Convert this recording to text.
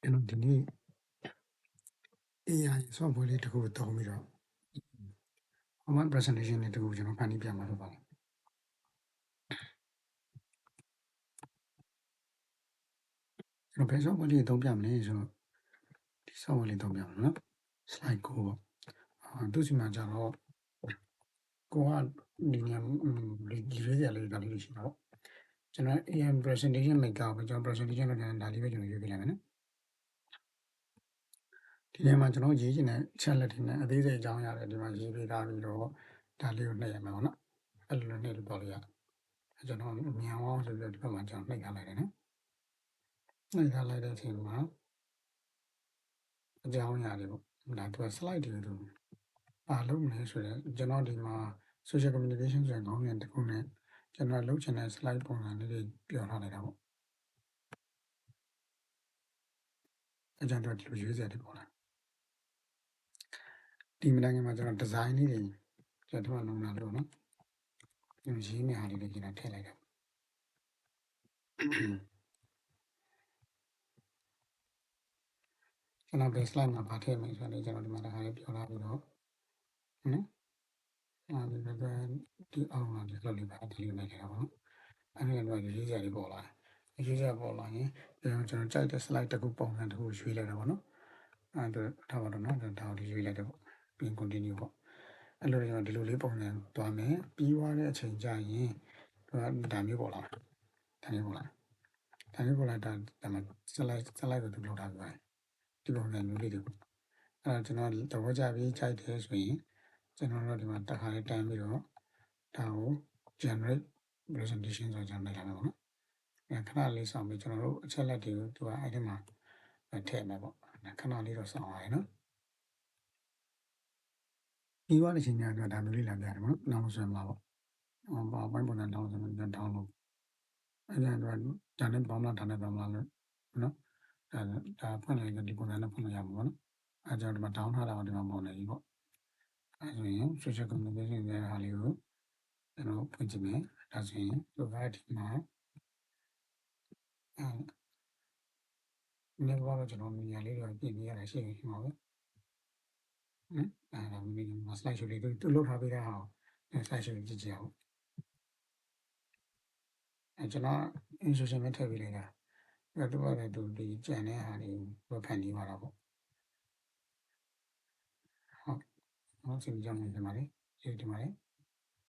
ကျွန်တော်ဒီနေ့ AI software လေးတစ်ခုကိုသုံးပြီးတော့ online presentation လေးတစ်ခုကိုကျွန်တော်ဖန်တီးပြမှာဖြစ်ပါတယ်ကျွန်တော်ဘယ် software လေးသုံးပြမလဲဆိုတော့ဒီ software လေးသုံးပြမှာနော် slide ကိုပေါ့အာသူစီမှာကျတော့ကိုကဒီနေရာဒီဒီရေးရလေးဒါလေးရှိတော့ ကျွန်တော် AI presentation maker ကိုကျွန်တော် presentation လုပ်နေတာဒါလေးပဲကျွန်တော်ရွေးပြလိုက်မယ်နော်ဒီထဲမှာကျွန်တော်ရေးချင်တဲ့ chat လက်တွေနဲ့အသေးစိတ်အကြောင်းအရာတွေဒီမှာရေးပေးထားပြီးတော့ဒါလေးကိုနှိပ်ရမှာပေါ့နော်အဲ့လိုနှိပ်လို့တော့လို့ရတယ်အဲကျွန်တော်မြန်အောင်ဆိုပြီးတော့ဒီဘက်မှာကျွန်တော်နှိပ်ထားလိုက်တယ်နော်နှိပ်ထားလိုက်တဲ့အချိန်မှာအကြောင်းအရာတွေပေါ့ဒါသူက slide တွေသူပါလို့မလဲဆိုတော့ကျွန်တော်ဒီမှာ social communication ဆိုတဲ့ခေါင်းစဉ်တစ်ခုနဲ့ ကျွန်တော်လုပ်ချင်တဲ့ slide ပုံစံလေးတွေပြောထားလိုက်တာပေါ့အကြံတော့ဒီလိုရွေးစရာတွေပေါ်လာဒီမတိုင်းမှာကျွန်တော် design လေးတွေကျွန်တော်လုံးလာလို့နော်ကျွန်တော်ရေးနေဟာလေးတွေကျွန်တော်ထည့်လိုက်တာကျွန်တော် baseline မှာဗာထည့်မယ်ဆိုတော့ကျွန်တော်ဒီမှာတစ်ခါလေးပြောလာပြီးတော့နော် အဲဒီဘက်ကဒီအောင်လာဒီလိုလေးပါဒီလိုလိုက်ခဲ့တာပေါ့နော်အဲ့ဒီကတော့ရေးစရာတွေပေါ်လာတယ်ရေးစရာပေါ်လာရင်ကျွန်တော်ကြိုက်တဲ့ slide တစ်ခုပုံစံတစ်ခုရွေးလိုက်တာပေါ့နော်အဲ့ဒါထားပါတော့နော်ဒါကိုရွေးလိုက်တယ်ပေါ့ပြီး continue ပေါ့အဲ့လိုကျွန်တော်ဒီလိုလေးပုံစံသွားမယ်ပြီးသွားတဲ့အချိန်ကျရင်သူကဒါမျိုးပေါ်လာဒါမျိုးပေါ်လာဒါမျိုးပေါ်လာတာဒါမှ slide slide ကိုသူလောက်ထားပြပါတယ်ဒီပုံစံမျိုးလေးတွေပေါ့အဲ့တော့ကျွန်တော်သဘောကျပြီးကြိုက်တယ်ဆိုရင် ကျွန်တော်တို့ဒီမှာတစ်ခါလေးတန်းပြီးတော့ဒါကို generate presentation ဆိုကျွန်တော်လိုက်လာမယ်ပေါ့နော်အဲခဏလေးဆောင်ပြီးကျွန်တော်တို့အချက်လက်တွေကိုသူကအဲ့ဒီမှာထည့်မယ်ပေါ့ခဏလေးတော့ဆောင်ရအောင်နော်ပြီးသွားတဲ့အချိန်ကျတော့ဒါမျိုးလေးလာပြတယ်ပေါ့နော်နောက်ဆွဲမှာပေါ့ဟောပါပိုင်းပုံစံတောင်းဆိုတော့တောင်းလို့အဲ့ဒါတော့ဒါနဲ့ပေါင်းလာဒါနဲ့ပေါင်းလာလို့နော်ဒါဒါဖွင့်လိုက်တော့ဒီပုံစံနဲ့ဖွင့်လို့ရမှာပေါ့နော်အဲ့ကြောင့်ဒီမှာ down ထားတာဒီမှာပုံနေပြီပေါ့ အဲ့ဆိုရင် social communication ရဲ့ဟာလေးကိုကျွန်တော်ဖွင့်ကြည့်မယ်ဒါဆိုရင် provide မှာအဲ့ဒီကတော့ကျွန်တော်နေရာလေးတွေပြင်ပြရတာရှိနေမှာပဲနော်အဲ့ဒါမိမိမှာ slide show လေးသူသူလုပ်ထားပေးတဲ့ဟာကို slide show လေးကြည့်ကြအောင်အဲကျွန်တော် instruction ပဲထည့်ပေးလိုက်တာအဲ့တော့သူကလည်းသူဒီကြံတဲ့ဟာတွေကိုဖန်တီးပါတာပေါ့ ဟုတ်ဟုတ်စီကြောင်းနေတယ်မှာလေရေးတယ်မှာလေ